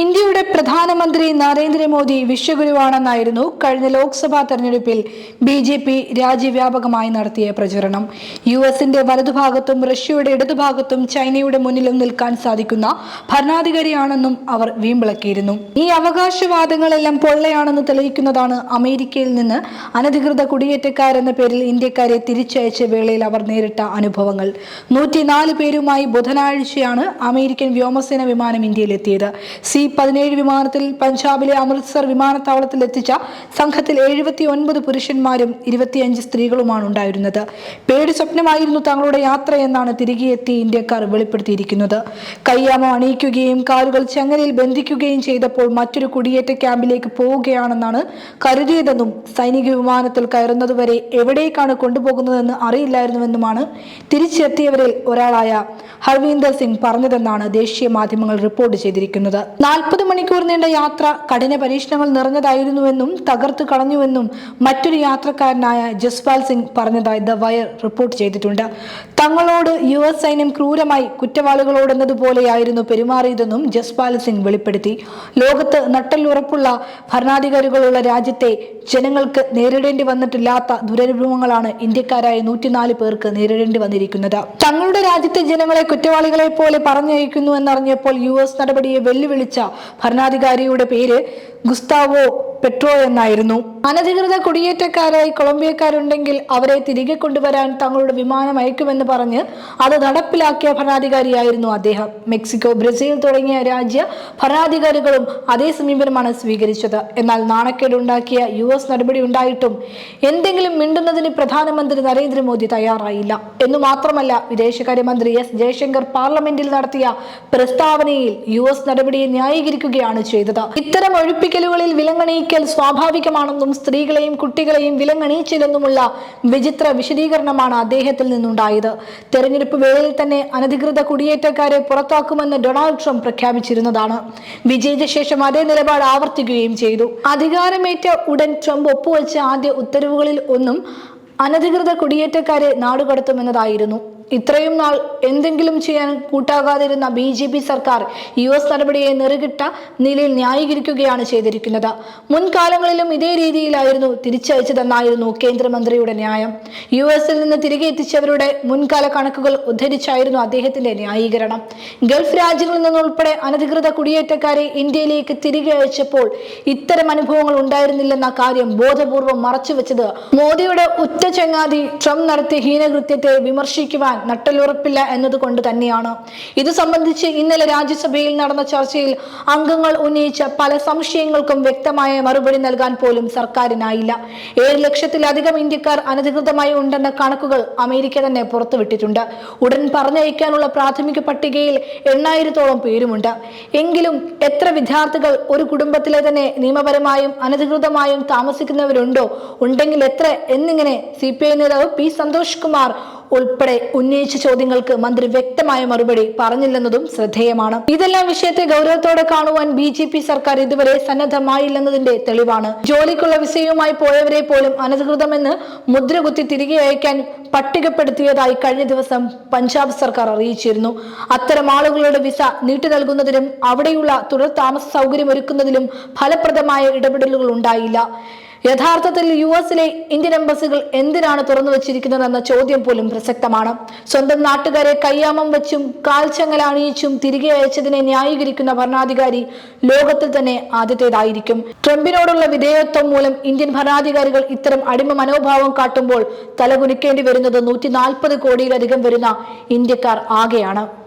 ഇന്ത്യയുടെ പ്രധാനമന്ത്രി നരേന്ദ്രമോദി വിശ്വഗുരുവാണെന്നായിരുന്നു കഴിഞ്ഞ ലോക്സഭാ തെരഞ്ഞെടുപ്പിൽ ബി ജെ പി രാജ്യവ്യാപകമായി നടത്തിയ പ്രചരണം. യു എസിന്റെ വലതുഭാഗത്തും റഷ്യയുടെ ഇടതുഭാഗത്തും ചൈനയുടെ മുന്നിലും നിൽക്കാൻ സാധിക്കുന്ന ഭരണാധികാരിയാണെന്നും അവർ വീമ്പിളക്കിയിരുന്നു. ഈ അവകാശവാദങ്ങളെല്ലാം പൊള്ളയാണെന്ന് തെളിയിക്കുന്നതാണ് അമേരിക്കയിൽ നിന്ന് അനധികൃത കുടിയേറ്റക്കാരെന്ന പേരിൽ ഇന്ത്യക്കാരെ തിരിച്ചയച്ച വേളയിൽ അവർ നേരിട്ട അനുഭവങ്ങൾ. നൂറ്റിനാല് പേരുമായി ബുധനാഴ്ചയാണ് അമേരിക്കൻ വ്യോമസേന വിമാനം ഇന്ത്യയിലെത്തിയത്. സി പതിനേഴ് വിമാനത്തിൽ പഞ്ചാബിലെ അമൃത്സർ വിമാനത്താവളത്തിൽ എത്തിച്ച സംഘത്തിൽ എഴുപത്തി ഒൻപത് പുരുഷന്മാരും ഇരുപത്തിയഞ്ച് സ്ത്രീകളുമാണ് ഉണ്ടായിരുന്നത്. പേടി സ്വപ്നമായിരുന്നു തങ്ങളുടെ യാത്ര എന്നാണ് തിരികെ എത്തി ഇന്ത്യക്കാർ വെളിപ്പെടുത്തിയിരിക്കുന്നത്. കയ്യാമം അണിയിക്കുകയും കാലുകൾ ചങ്ങലയിൽ ബന്ധിക്കുകയും ചെയ്തപ്പോൾ മറ്റൊരു കുടിയേറ്റ ക്യാമ്പിലേക്ക് പോവുകയാണെന്നാണ് കരുതിയതെന്നും സൈനിക വിമാനത്തിൽ കയറുന്നതുവരെ എവിടേക്കാണ് കൊണ്ടുപോകുന്നതെന്ന് അറിയില്ലായിരുന്നുവെന്നുമാണ് തിരിച്ചെത്തിയവരിൽ ഒരാളായ ഹർവീന്ദർ സിംഗ് പറഞ്ഞതെന്നാണ് ദേശീയ മാധ്യമങ്ങൾ റിപ്പോർട്ട് ചെയ്തിരിക്കുന്നത്. നാൽപ്പത് മണിക്കൂർ നീണ്ട യാത്ര കഠിന പരീക്ഷണങ്ങൾ നിറഞ്ഞതായിരുന്നുവെന്നും തകർത്ത് കളഞ്ഞുവെന്നും മറ്റൊരു യാത്രക്കാരനായ ജസ്പാൽ സിംഗ് പറഞ്ഞതായി ദ വയർ റിപ്പോർട്ട് ചെയ്തിട്ടുണ്ട്. തങ്ങളോട് യു എസ് സൈന്യം ക്രൂരമായി കുറ്റവാളികളോടെന്നതുപോലെയായിരുന്നു പെരുമാറിയതെന്നും ജസ്പാൽ സിംഗ് വെളിപ്പെടുത്തി. ലോകത്ത് നട്ടലുറപ്പുള്ള ഭരണാധികാരികളുള്ള രാജ്യത്തെ ജനങ്ങൾക്ക് നേരിടേണ്ടി വന്നിട്ടില്ലാത്ത ദുരനുഭവങ്ങളാണ് ഇന്ത്യക്കാരായ നൂറ്റിനാല് പേർക്ക് നേരിടേണ്ടി വന്നിരിക്കുന്നത്. തങ്ങളുടെ രാജ്യത്തെ ജനങ്ങളെ കുറ്റവാളികളെ പോലെ പറഞ്ഞയക്കുന്നു എന്നറിഞ്ഞപ്പോൾ യു എസ് നടപടിയെ വെല്ലുവിളിച്ച ഭരണാധികാരിയുടെ പേര് ഗുസ്താവോ പെട്രോ എന്നായിരുന്നു. അനധികൃത കുടിയേറ്റക്കാരായി കൊളംബിയക്കാരുണ്ടെങ്കിൽ അവരെ തിരികെ കൊണ്ടുവരാൻ തങ്ങളുടെ വിമാനം അയക്കുമെന്ന് പറഞ്ഞ് അത് നടപ്പിലാക്കിയ ഭരണാധികാരിയായിരുന്നു അദ്ദേഹം. മെക്സിക്കോ ബ്രസീൽ തുടങ്ങിയ രാജ്യ ഭരണാധികാരികളും അതേ സമീപനമാണ് സ്വീകരിച്ചത്. എന്നാൽ നാണക്കേടുണ്ടാക്കിയ യു എസ് നടപടി ഉണ്ടായിട്ടും എന്തെങ്കിലും മിണ്ടുന്നതിന് പ്രധാനമന്ത്രി നരേന്ദ്രമോദി തയ്യാറായില്ല. എന്നു മാത്രമല്ല വിദേശകാര്യമന്ത്രി എസ്. ജയശങ്കർ പാർലമെന്റിൽ നടത്തിയ പ്രസ്താവനയിൽ യു എസ് നടപടിയെ ന്യായീകരിക്കുകയാണ് ചെയ്തത്. ഇത്തരം ഒഴിപ്പിക്കലുകളിൽ വിലങ്ങണിയിക്കൽ സ്വാഭാവികമാണെന്നും സ്ത്രീകളെയും കുട്ടികളെയും വിലങ്ങണിയിച്ചില്ലെന്നുമുള്ള വിചിത്ര വിശദീകരണമാണ് അദ്ദേഹത്തിൽ നിന്നുണ്ടായത്. തെരഞ്ഞെടുപ്പ് വേളയിൽ തന്നെ അനധികൃത കുടിയേറ്റക്കാരെ പുറത്താക്കുമെന്ന് ഡൊണാൾഡ് ട്രംപ് പ്രഖ്യാപിച്ചിരുന്നതാണ്. വിജയിച്ച ശേഷം അതേ നിലപാട് ആവർത്തിക്കുകയും ചെയ്തു. അധികാരമേറ്റ ഉടൻ ട്രംപ് ഒപ്പുവെച്ച ആദ്യ ഉത്തരവുകളിൽ ഒന്നും അനധികൃത കുടിയേറ്റക്കാരെ നാടുകടത്തുമെന്നതായിരുന്നു. ഇത്രയും നാൾ എന്തെങ്കിലും ചെയ്യാൻ കൂട്ടാകാതിരുന്ന ബി ജെ പി സർക്കാർ യു എസ് നടപടിയെ നെറുകിട്ട നിലയിൽ ന്യായീകരിക്കുകയാണ് ചെയ്തിരിക്കുന്നത്. മുൻകാലങ്ങളിലും ഇതേ രീതിയിലായിരുന്നു തിരിച്ചയച്ചതെന്നായിരുന്നു കേന്ദ്രമന്ത്രിയുടെ ന്യായം. യു എസിൽ നിന്ന് തിരികെ എത്തിച്ചവരുടെ മുൻകാല കണക്കുകൾ ഉദ്ധരിച്ചായിരുന്നു അദ്ദേഹത്തിന്റെ ന്യായീകരണം. ഗൾഫ് രാജ്യങ്ങളിൽ നിന്നുൾപ്പെടെ അനധികൃത കുടിയേറ്റക്കാരെ ഇന്ത്യയിലേക്ക് തിരികെ അയച്ചപ്പോൾ ഇത്തരം അനുഭവങ്ങൾ ഉണ്ടായിരുന്നില്ലെന്ന കാര്യം ബോധപൂർവം മറച്ചുവെച്ചത് മോദിയുടെ ഉറ്റ ചങ്ങാതി ട്രംപ് നടത്തിയ ഹീനകൃത്യത്തെ വിമർശിക്കുവാൻ നട്ടലുറപ്പില്ല എന്നതുകൊണ്ട് തന്നെയാണ്. ഇത് സംബന്ധിച്ച് ഇന്നലെ രാജ്യസഭയിൽ നടന്ന ചർച്ചയിൽ അംഗങ്ങൾ ഉന്നയിച്ച പല സംശയങ്ങൾക്കും വ്യക്തമായ മറുപടി നൽകാൻ പോലും സർക്കാരിനായില്ല. ഏഴ് ലക്ഷത്തിലധികം ഇന്ത്യക്കാർ അനധികൃതമായി ഉണ്ടെന്ന കണക്കുകൾ അമേരിക്ക തന്നെ പുറത്തുവിട്ടിട്ടുണ്ട്. ഉടൻ പറഞ്ഞയക്കാനുള്ള പ്രാഥമിക പട്ടികയിൽ എണ്ണായിരത്തോളം പേരുമുണ്ട്. എങ്കിലും എത്ര വിദ്യാർത്ഥികൾ ഒരു കുടുംബത്തിലെ തന്നെ നിയമപരമായും അനധികൃതമായും താമസിക്കുന്നവരുണ്ടോ? ഉണ്ടെങ്കിൽ എത്ര? എന്നിങ്ങനെ സി പി ഐ നേതാവ് പി സന്തോഷ് കുമാർ ഉൾപ്പെടെ ഉന്നയിച്ച ചോദ്യങ്ങൾക്ക് മന്ത്രി വ്യക്തമായ മറുപടി പറഞ്ഞില്ലെന്നതും ശ്രദ്ധേയമാണ്. ഇതെല്ലാം വിഷയത്തെ ഗൗരവത്തോടെ കാണുവാൻ ബി ജെ പി സർക്കാർ ഇതുവരെ സന്നദ്ധമായില്ലെന്നതിന്റെ തെളിവാണ്. ജോലിക്കുള്ള വിസയുമായി പോയവരെ പോലും അനധികൃതമെന്ന് മുദ്രകുത്തി തിരികെ അയക്കാൻ പട്ടികപ്പെടുത്തിയതായി കഴിഞ്ഞ ദിവസം പഞ്ചാബ് സർക്കാർ അറിയിച്ചിരുന്നു. അത്തരം ആളുകളുടെ വിസ നീട്ടി നൽകുന്നതിനും അവിടെയുള്ള തുടർ താമസ സൗകര്യം ഒരുക്കുന്നതിലും ഫലപ്രദമായ ഇടപെടലുകൾ ഉണ്ടായില്ല. യഥാർത്ഥത്തിൽ യു എസിലെ ഇന്ത്യൻ എംബസികൾ എന്തിനാണ് തുറന്നു വച്ചിരിക്കുന്നതെന്ന ചോദ്യം പോലും പ്രസക്തമാണ്. സ്വന്തം നാട്ടുകാരെ കയ്യാമം വെച്ചും കാൽച്ചങ്ങൽ അണിയിച്ചും തിരികെ അയച്ചതിനെ ന്യായീകരിക്കുന്ന ഭരണാധികാരി ലോകത്തിൽ തന്നെ ആദ്യത്തേതായിരിക്കും. ട്രംപിനോടുള്ള വിധേയത്വം മൂലം ഇന്ത്യൻ ഭരണാധികാരികൾ ഇത്തരം അടിമ മനോഭാവം കാട്ടുമ്പോൾ തലകുനിക്കേണ്ടി വരുന്നത് നൂറ്റി കോടിയിലധികം വരുന്ന ഇന്ത്യക്കാർ ആകെയാണ്.